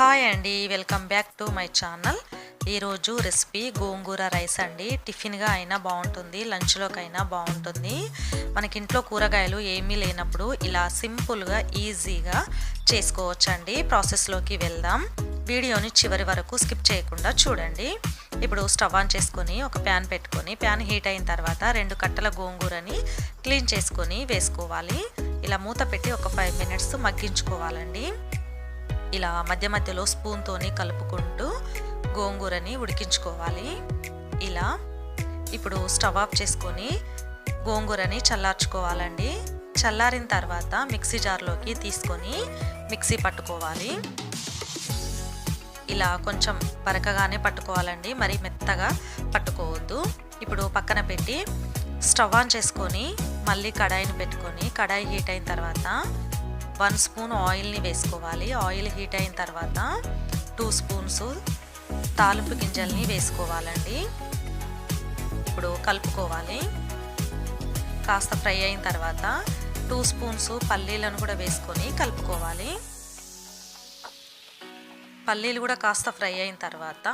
Hi అండి welcome back to my channel. ఈరోజు recipe gongura rice అండి. టిఫిన్గా అయినా బాగుంటుంది లంచ్లోకైనా బాగుంటుంది. మనకి ఇంట్లో కూరగాయలు ఏమీ లేనప్పుడు ఇలా సింపుల్గా ఈజీగా చేసుకోవచ్చండి. ప్రాసెస్లోకి వెళ్దాం. వీడియోని చివరి వరకు స్కిప్ చేయకుండా చూడండి. ఇప్పుడు స్టవ్ ఆన్ చేసుకొని ఒక ప్యాన్ పెట్టుకొని ప్యాన్ హీట్ అయిన తర్వాత రెండు కట్టల గోంగూరని క్లీన్ చేసుకొని వేసుకోవాలి. ఇలా మూత పెట్టి ఒక ఫైవ్ మినిట్స్ మగ్గించుకోవాలండి. ఇలా మధ్య మధ్యలో స్పూన్తోని కలుపుకుంటూ గోంగూరని ఉడికించుకోవాలి. ఇలా ఇప్పుడు స్టవ్ ఆఫ్ చేసుకొని గోంగూరని చల్లార్చుకోవాలండి. చల్లారిన తర్వాత మిక్సీ జార్లోకి తీసుకొని మిక్సీ పట్టుకోవాలి. ఇలా కొంచెం బరకగానే పట్టుకోవాలండి. మరి మెత్తగా పట్టుకోవద్దు. ఇప్పుడు పక్కన పెట్టి స్టవ్ ఆన్ చేసుకొని మళ్ళీ కడాయిని పెట్టుకొని కడాయి హీట్ అయిన తర్వాత వన్ స్పూన్ ఆయిల్ని వేసుకోవాలి. ఆయిల్ హీట్ అయిన తర్వాత టూ స్పూన్స్ తాలింపు గింజల్ని వేసుకోవాలండి. ఇప్పుడు కలుపుకోవాలి. కాస్త ఫ్రై అయిన తర్వాత టూ స్పూన్స్ పల్లీలను కూడా వేసుకొని కలుపుకోవాలి. పల్లీలు కూడా కాస్త ఫ్రై అయిన తర్వాత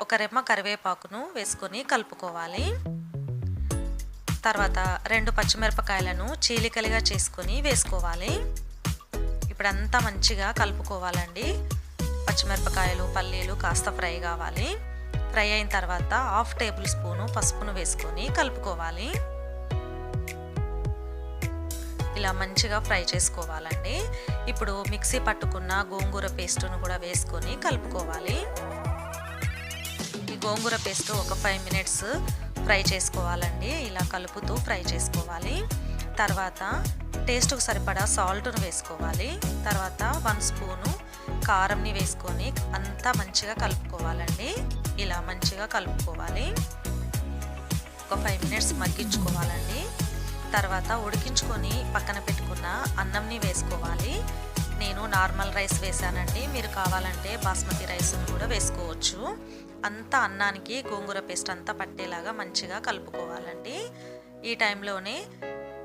ఒక రెమ్మ కరివేపాకును వేసుకొని కలుపుకోవాలి. తర్వాత రెండు పచ్చిమిరపకాయలను చీలికలుగా చేసుకొని వేసుకోవాలి. ఇప్పుడంతా మంచిగా కలుపుకోవాలండి. పచ్చిమిరపకాయలు పల్లీలు కాస్త ఫ్రై కావాలి. ఫ్రై అయిన తర్వాత హాఫ్ టేబుల్ స్పూను పసుపును వేసుకొని కలుపుకోవాలి. ఇలా మంచిగా ఫ్రై చేసుకోవాలండి. ఇప్పుడు మిక్సీ పట్టుకున్న గోంగూర పేస్టును కూడా వేసుకొని కలుపుకోవాలి. ఈ గోంగూర పేస్ట్ ఒక ఫైవ్ మినిట్స్ ఫ్రై చేసుకోవాలండి. ఇలా కలుపుతూ ఫ్రై చేసుకోవాలి. తర్వాత టేస్ట్కు సరిపడా సాల్ట్ను వేసుకోవాలి. తర్వాత వన్ స్పూను కారంని వేసుకొని అంతా మంచిగా కలుపుకోవాలండి. ఇలా మంచిగా కలుపుకోవాలి. ఒక ఫైవ్ మినిట్స్ మగ్గించుకోవాలండి. తర్వాత ఉడికించుకొని పక్కన పెట్టుకున్న అన్నంని వేసుకోవాలి. నేను నార్మల్ రైస్ వేసానండి. మీరు కావాలంటే బాస్మతి రైస్ని కూడా వేసుకోవచ్చు. అంతా అన్నానికి గోంగూర పేస్ట్ అంతా పట్టేలాగా మంచిగా కలుపుకోవాలండి. ఈ టైంలోనే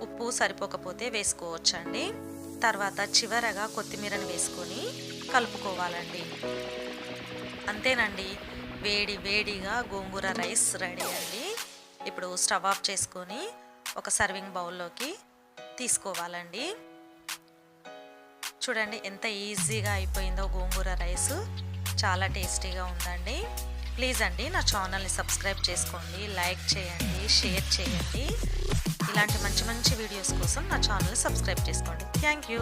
ఉప్పు సరిపోకపోతే వేసుకోవచ్చండి. తర్వాత చివరగా కొత్తిమీరని వేసుకొని కలుపుకోవాలండి. అంతేనండి. వేడి వేడిగా గోంగూర రైస్ రెడీ అండి. ఇప్పుడు స్టవ్ ఆఫ్ చేసుకొని ఒక సర్వింగ్ బౌల్లోకి తీసుకోవాలండి. చూడండి ఎంత ఈజీగా అయిపోయిందో గోంగూర రైస్. చాలా టేస్టీగా ఉందండి. ప్లీజ్ అండి నా ఛానల్ని సబ్స్క్రైబ్ చేసుకోండి. లైక్ చేయండి షేర్ చేయండి. ఇలాంటి మంచి మంచి వీడియోస్ కోసం నా ఛానల్ సబ్స్క్రైబ్ చేసుకోండి. Thank you